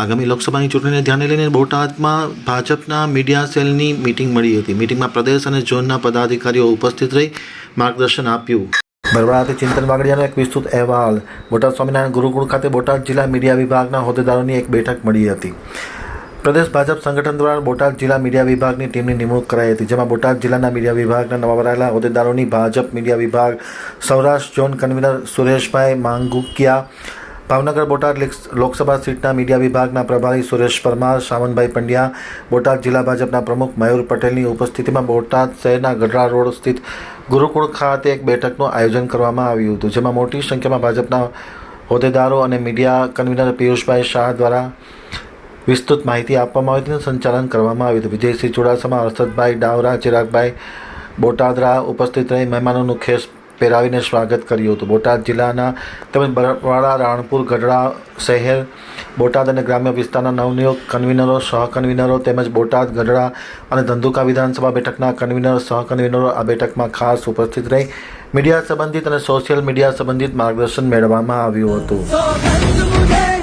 આગામી લોકસભાની ચૂંટણીને ધ્યાને લઈને બોટાદમાં ભાજપના મીડિયા સેલની મિટિંગ મળી હતી. મીટિંગમાં પ્રદેશ અને ઝોનના પદાધિકારીઓ ઉપસ્થિત રહી માર્ગદર્શન આપ્યું. બરવાળાથી ચિંતન વાગડિયાનો એક વિસ્તૃત અહેવાલ. બોટાદ સ્વામિનારાયણ ગુરુકુળ ખાતે બોટાદ જિલ્લા મીડિયા વિભાગના હોદ્દેદારોની એક બેઠક મળી હતી. પ્રદેશ ભાજપ સંગઠન દ્વારા બોટાદ જિલ્લા મીડિયા વિભાગની ટીમની નિમણૂક કરાઈ હતી, જેમાં બોટાદ જિલ્લાના મીડિયા વિભાગના નવા વરાયેલા હોદ્દેદારોની ભાજપ મીડિયા વિભાગ સૌરાષ્ટ્ર ઝોન કન્વીનર સુરેશભાઈ માંગુકિયા ભાવનગર બોટાદ લેક- લોકસભા સીટના મીડિયા વિભાગના પ્રભારી સુરેશ પરમાર શામનભાઈ પંડ્યા, બોટાદ જિલ્લા ભાજપના પ્રમુખ મયુર પટેલની ઉપસ્થિતિમાં બોટાદ શહેરના ગઢડા રોડ સ્થિત ગુરુકુળ ખાતે એક બેઠકનું આયોજન કરવામાં આવ્યું હતું, જેમાં મોટી સંખ્યામાં ભાજપના હોદ્દેદારો અને મીડિયા કન્વીનર પિયુષભાઈ શાહ દ્વારા વિસ્તૃત માહિતી આપવામાં આવી હતી સંચાલન કરવામાં આવ્યું હતું. વિજયસિંહ ચુડાસમા, હર્ષદભાઈ ડાવરા, ચિરાગભાઈ બોટાદરા ઉપસ્થિત રહી મહેમાનોનું ખેસ પહેરાવીને સ્વાગત કર્યું હતું. બોટાદ જિલ્લાના તેમજ બરવાળા, રાણપુર, ગઢડા શહેર, બોટાદ અને ગ્રામ્ય વિસ્તારના નવનિયુક્ત કન્વીનરો સહ કન્વીનરો તેમજ બોટાદ, ગઢડા અને ધંધુકા વિધાનસભા બેઠકના કન્વીનર સહ કન્વીનરો આ બેઠકમાં ખાસ ઉપસ્થિત રહી મીડિયા સંબંધિત અને સોશિયલ મીડિયા સંબંધિત માર્ગદર્શન મેળવવામાં આવ્યું હતું.